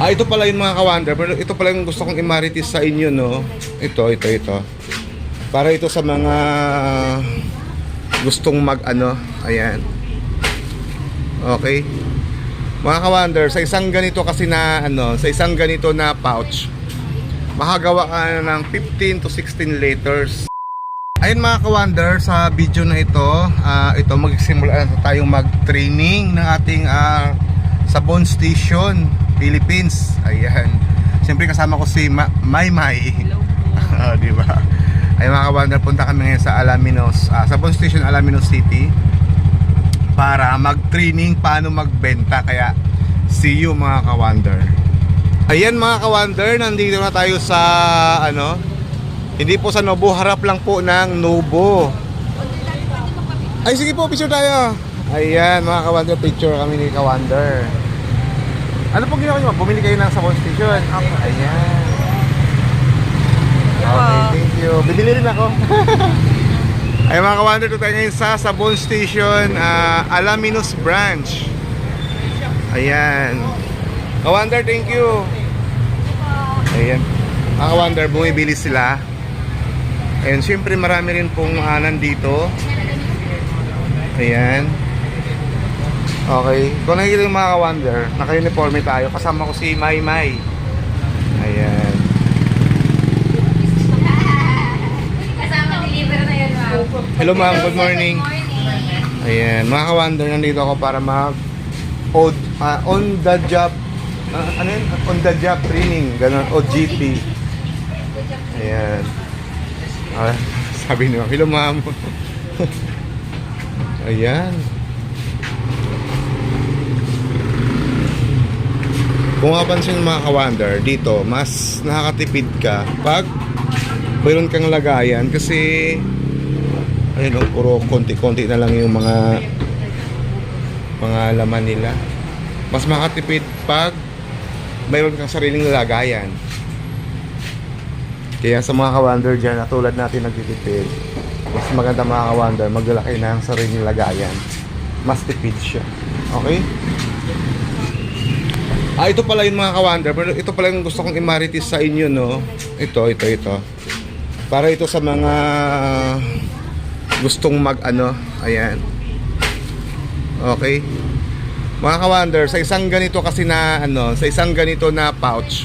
Ah, ito pala yung mga kawander. Pero ito pala yung gusto kong imaritis sa inyo, no? Ito, ito, ito. Para ito sa mga gustong mag, ano, ayan. Okay. Mga kawander, sa isang ganito kasi na, ano, sa isang ganito na pouch, makagawa ka na ng 15 to 16 liters. Ayun mga kawander, sa video na ito, ah, ito magsimula na tayong mag-training ng ating ah, Sabon Station, Philippines. Ayan. Siyempre kasama ko si Ma- Maymay. Ah, di ba? Ay mga kawander, punta kami ngayon sa Alaminos, ah, Sabon Station, Alaminos City para mag-training paano magbenta. Kaya see you mga kawander. Ayan mga kawander, nandito na tayo sa ano, hindi po sa Nobo, harap lang po ng Nobo. Ay sige po, picture tayo. Ayan mga kawander, picture kami ni kawander. Ano po ginawa nyo? Bumili kayo ng sabon station. Ayan. Okay, thank you. Bibili rin ako. Ay mga kawander, ito tayo ngayon sa Sabon Station, ah, Alaminos Branch. Ayan. Kawander, thank you. Ayan. Mga kawander, bumibili sila. And syempre marami rin pong uh, nandito. Ayan. Okay. Kung nakikita yung mga kawander, naka-uniforme tayo. Kasama ko si Mai Mai. Ayan. Kasama deliver na yun, ma'am. Hello ma'am, good morning. Ayan, mga kawander, nandito ako para mag on, ah, on the job ah, ano yun? On the job training, ganun, OGT. Ayan. Ah, sabi niyo, hello ma'am. Ayan. Kung mapansin mga kawander, dito, mas nakakatipid ka pag mayroon kang lagayan kasi ayun oh, puro konti-konti na lang yung mga mga laman nila. Mas makatipid pag mayroon kang sariling lagayan. Kaya sa mga kawander dyan, na tulad natin nagtitipid, mas maganda mga kawander, maglalaki na ang sariling lagayan. Mas tipid siya. Okay? Ah, ito pala yung mga kawander, pero ito pala yung gusto kong imaritis sa inyo, no? Ito, ito, ito. Para ito sa mga gustong mag ano, ayan. Okay. Mga kawander, sa isang ganito kasi na ano, sa isang ganito na pouch,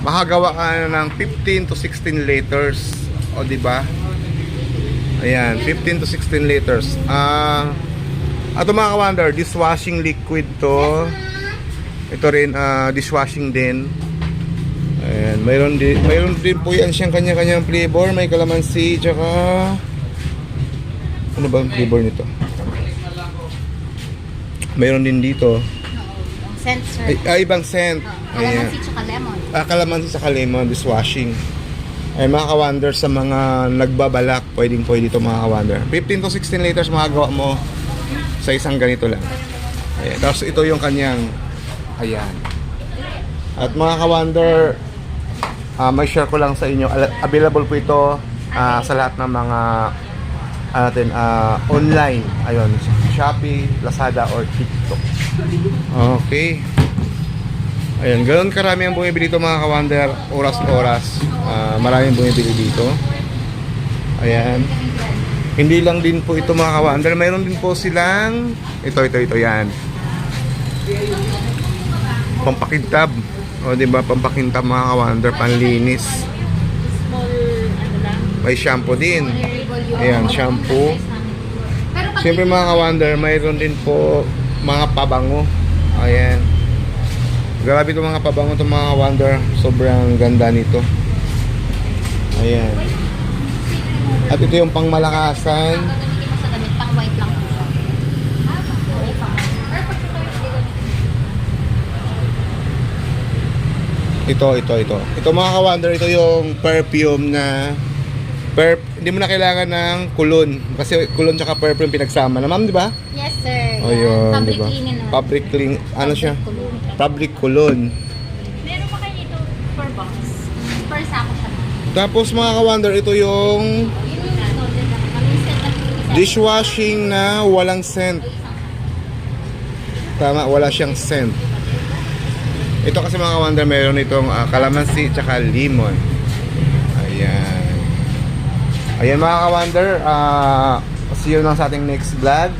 makagawa ka ng 15 to 16 liters. O di ba? Ayan, 15 to 16 liters. Ah, ato mga kawander, dishwashing liquid to. Ito rin ah, dishwashing din. Ayan, mayroon din, mayroon din po yan siyang kanya-kanyang flavor. May kalamansi, tsaka... Ano ba ang flavor nito? Mayroon din dito. Scent, sir. Ay, ay ibang scent. Ayan. Calamansi tsaka lemon. Ah, kalamansi sa lemon, dishwashing. Ay, mga kawander sa mga nagbabalak, pwedeng pwede ito mga kawander. 15 to 16 liters magagawa mo sa isang ganito lang. Ayan. Tapos ito yung kanyang, ayan. At mga kawander, ah, may share ko lang sa inyo. Available po ito ah, sa lahat ng mga ano natin, ah, online. Ayun, Shopee, Lazada, or TikTok. Okay. Ayan, ganoon karami ang bumibili dito mga kawander, oras-oras. Ah, maraming bumibili dito. Ayan. Hindi lang din po ito mga kawander, mayroon din po silang ito, ito, ito, yan. Pampakintab. O, di ba? Pampakintab mga kawander, panlinis. Ano. May shampoo din. Ayan, shampoo. Siyempre mga kawander, mayroon din po mga pabango. Ayan. Grabe itong mga pabango itong mga kawander. Sobrang ganda nito. Ayan. At ito yung pangmalakasan. gagamitin mo sa damit, pang white lang po siya. Okay, pang white. Ito, ito, ito. Ito mga kawander, ito yung perfume na per hindi mo na kailangan ng kulon kasi kulon tsaka perfume pinagsama na ma'am di ba? Yes, sir. Oh, yun, Fabric di ba? linen. no? Fabric clean, ano siya? Kulong. Fabric kulon. Meron pa kayo dito per box. Per sako siya. Tapos mga kawander, ito yung dishwashing na walang scent. Tama, wala siyang scent. Ito kasi mga ka-wonder, meron itong ah, calamansi tsaka lemon. Ayan. Ayan mga ka-wonder, ah, see you lang sa ating next vlog.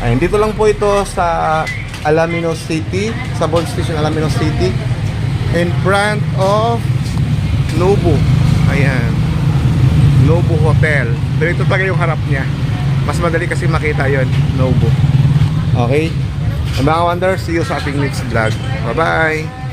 Ayan, dito lang po ito sa Alaminos City, sa Bond Station Alaminos City. In front of Nobu. Ayan. Nobu Hotel. Pero ito talaga yung harap niya. Mas madali kasi makita yon Nobu. Okay? Mga wonder, see you sa ating next vlog. Bye-bye!